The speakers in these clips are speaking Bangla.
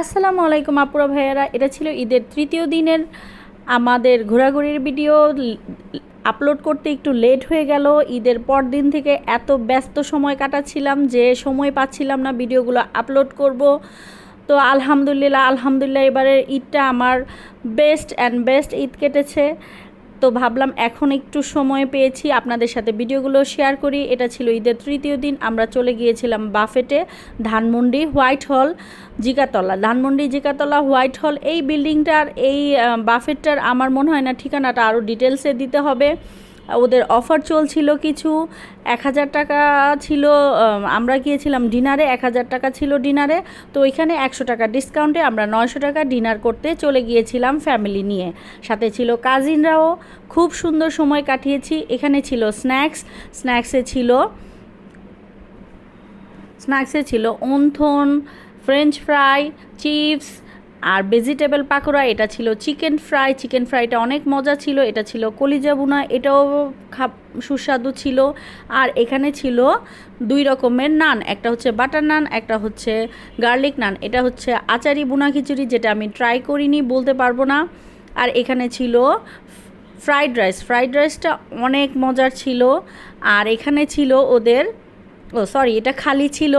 আসসালামু আলাইকুম আপুরা ভাইয়ারা, এটা ছিল ঈদের তৃতীয় দিনের আমাদের ঘোরাঘুরির ভিডিও। আপলোড করতে একটু লেট হয়ে গেল, ঈদের পর দিন থেকে এত ব্যস্ত সময় কাটাচ্ছিলাম যে সময় পাচ্ছিলাম না ভিডিওগুলো আপলোড করব। তো আলহামদুলিল্লাহ আলহামদুলিল্লাহ এবারের ঈদটা আমার বেস্ট অ্যান্ড বেস্ট ঈদ কেটেছে। তো ভাবলাম এখন একটু সময় পেয়েছি আপনাদের সাথে ভিডিওগুলো শেয়ার করি। এটা ছিল ঈদের তৃতীয় দিন, আমরা চলে গিয়েছিলাম বাফেটে ধানমন্ডি হোয়াইট হল, জিকাতলা। ধানমন্ডি, জিকাতলা, হোয়াইট হল, এই বিল্ডিংটার, এই বাফেটটার আমার মনে হয় না ঠিকানাটা আরও ডিটেলসে দিতে হবে। ওদের অফার চলছিল কিছু, এক হাজার টাকা ছিল আমরা গিয়েছিলাম ডিনারে এক হাজার টাকা ছিল ডিনারে তো ওইখানে একশো টাকা ডিসকাউন্টে আমরা নয়শো টাকা ডিনার করতে চলে গিয়েছিলাম ফ্যামিলি নিয়ে। সাথে ছিল কাজিনরাও খুব সুন্দর সময় কাটিয়েছি। এখানে ছিল স্ন্যাক্স স্ন্যাক্সে ছিল স্ন্যাক্সে ছিল ওনথন ফ্রেঞ্চ ফ্রাই চিপস আর ভেজিটেবল পাকোড়া, এটা ছিল চিকেন ফ্রাই চিকেন ফ্রাইটা অনেক মজা ছিল, এটা ছিল কলিজা বুনা এটাও খাপ সুস্বাদু ছিল। আর এখানে ছিল দুই রকমের নান, একটা হচ্ছে বাটার নান, একটা হচ্ছে গার্লিক নান। এটা হচ্ছে আচারি বুনা খিচুড়ি, যেটা আমি ট্রাই করিনি, বলতে পারব না। আর এখানে ছিল ফ্রাইড রাইস ফ্রাইড রাইসটা অনেক মজার ছিল। আর এখানে ছিল ওদের ও সরি এটা খালি ছিল,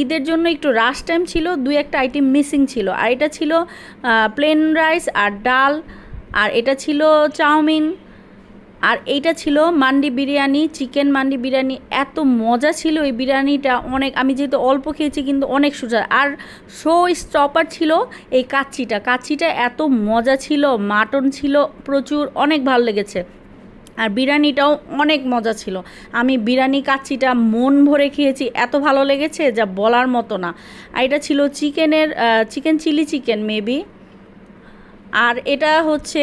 ঈদের জন্য একটু রাশ টাইম ছিল, দুই একটা আইটেম মিসিং ছিল। আর এটা ছিল প্লেন রাইস আর ডাল, আর এটা ছিল চাউমিন, আর এইটা ছিল mandi biryani chicken mandi biryani এত মজা ছিল এই বিরিয়ানিটা অনেক, আমি যেহেতু অল্প খেয়েছি, কিন্তু অনেক সোজা আর শো স্টপার ছিল এই কাচ্চিটা। কাচ্চিটা এত মজা ছিল মাটন ছিল প্রচুর, অনেক ভালো লেগেছে। আর বিরিয়ানিটাও অনেক মজা ছিল। আমি বিরিয়ানি কাচ্চিটা মন ভরে খেয়েছি, এত ভালো লেগেছে যা বলার মতো না। আর এটা ছিল চিকেনের চিকেন চিলি চিকেন, মেবি। আর এটা হচ্ছে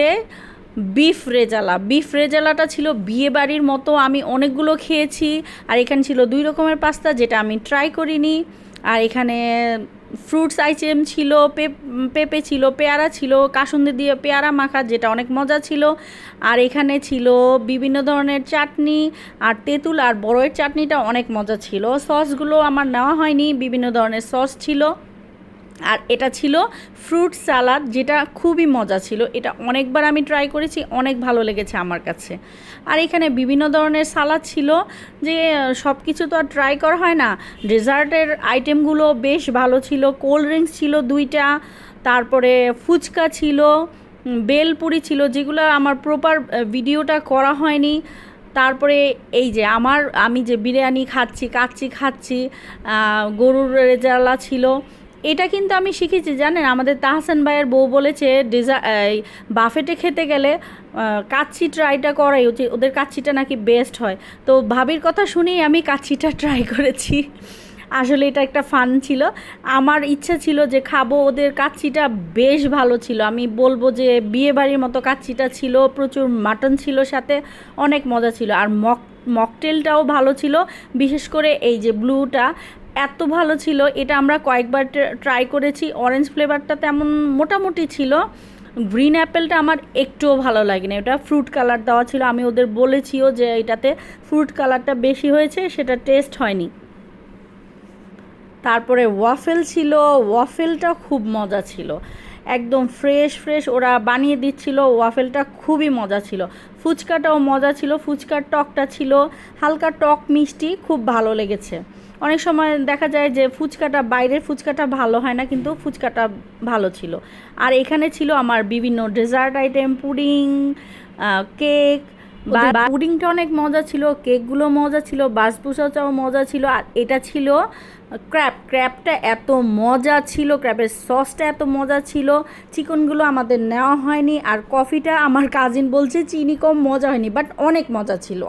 বিফ রেজালা। বিফ রেজালাটা ছিল বিয়ে বাড়ির মতো, আমি অনেকগুলো খেয়েছি। আর এখানে ছিল দুই রকমের পাস্তা, যেটা আমি ট্রাই করিনি। আর এখানে ফ্রুটস আইটেম ছিল পেঁপে ছিল, পেয়ারা ছিল, কাসুন্দি দিয়ে পেয়ারা মাখা, যেটা অনেক মজা ছিল। আর এখানে ছিল বিভিন্ন ধরনের চাটনি, আর তেঁতুল আর বড়য়ের চাটনিটা অনেক মজা ছিল। সসগুলো আমার নেওয়া হয়নি, বিভিন্ন ধরনের সস ছিল। আর এটা ছিল ফ্রুট সালাদ, যেটা খুবই মজা ছিল। এটা অনেকবার আমি ট্রাই করেছি, অনেক ভালো লেগেছে আমার কাছে। আর এখানে বিভিন্ন ধরনের সালাদ ছিল যে সব কিছু তো আর ট্রাই করা হয় না। ডেজার্টের আইটেমগুলো বেশ ভালো ছিল। কোল্ড ড্রিঙ্কস ছিল দুইটা, তারপরে ফুচকা ছিল বেলপুরি ছিল, যেগুলো আমার প্রপার ভিডিওটা করা হয়নি। তারপরে এই যে আমার, আমি যে বিরিয়ানি খাচ্ছি, কাচ্চি খাচ্ছি গরুর রেজালা ছিল। এটা কিন্তু আমি শিখেছি, জানেন? আমাদের তাহসান ভাইয়ের বউ বলেছে, ডেজা বাফেটে খেতে গেলে কাচ্ছি ট্রাইটা করাই উচিত। ওদের কাচ্ছিটা নাকি বেস্ট হয়। তো ভাবির কথা শুনেই আমি কাচ্ছিটা ট্রাই করেছি। আসলে এটা একটা ফান ছিল। আমার ইচ্ছা ছিল যে খাব, ওদের কাচ্চিটা বেশ ভালো ছিল। আমি বলব যে বিয়ে বাড়ির মতো কাচ্চিটা ছিল, প্রচুর মাটন ছিল সাথে, অনেক মজা ছিল। আর মক, মকটেলটাও ভালো ছিল। বিশেষ করে এই যে ব্লুটা এত ভালো ছিল, এটা আমরা কয়েকবার ট্রাই করেছি। অরেঞ্জ ফ্লেভারটা তেমন মোটামুটি ছিল। গ্রিন অ্যাপেলটা আমার একটুও ভালো লাগেনি। ওটা ফ্রুট কালার দেওয়া ছিল। আমি ওদের বলেছিও যে এটাতে ফ্রুট কালারটা বেশি হয়েছে, সেটা টেস্ট হয়নি। তারপরে ওয়াফেল ছিল। ওয়াফেলটা খুব মজা ছিল। একদম ফ্রেশ ফ্রেশ ওরা বানিয়ে দিচ্ছিল ওয়াফেলটা খুবই মজা ছিল। ফুচকাটাও মজা ছিল, ফুচকার টকটা ছিল, হালকা টক মিষ্টি খুব ভালো লেগেছে। অনেক সময় দেখা যায় যে ফুচকাটা বাইরের ফুচকাটা ভালো হয় না, কিন্তু ফুচকাটা ভালো ছিল। আর এখানে ছিল আমার বিভিন্ন ডেজার্ট আইটেম পুডিং কেক পুডিংটা অনেক মজা ছিল কেকগুলো মজা ছিল বাসভূষাটাও মজা ছিল আর এটা ছিল ক্র্যাপ ক্র্যাপটা এত মজা ছিল ক্র্যাপের সসটা এত মজা ছিল চিকনগুলো আমাদের নেওয়া হয়নি আর কফিটা আমার কাজিন বলছে চিনি কম মজা হয়নি বাট অনেক মজা ছিল।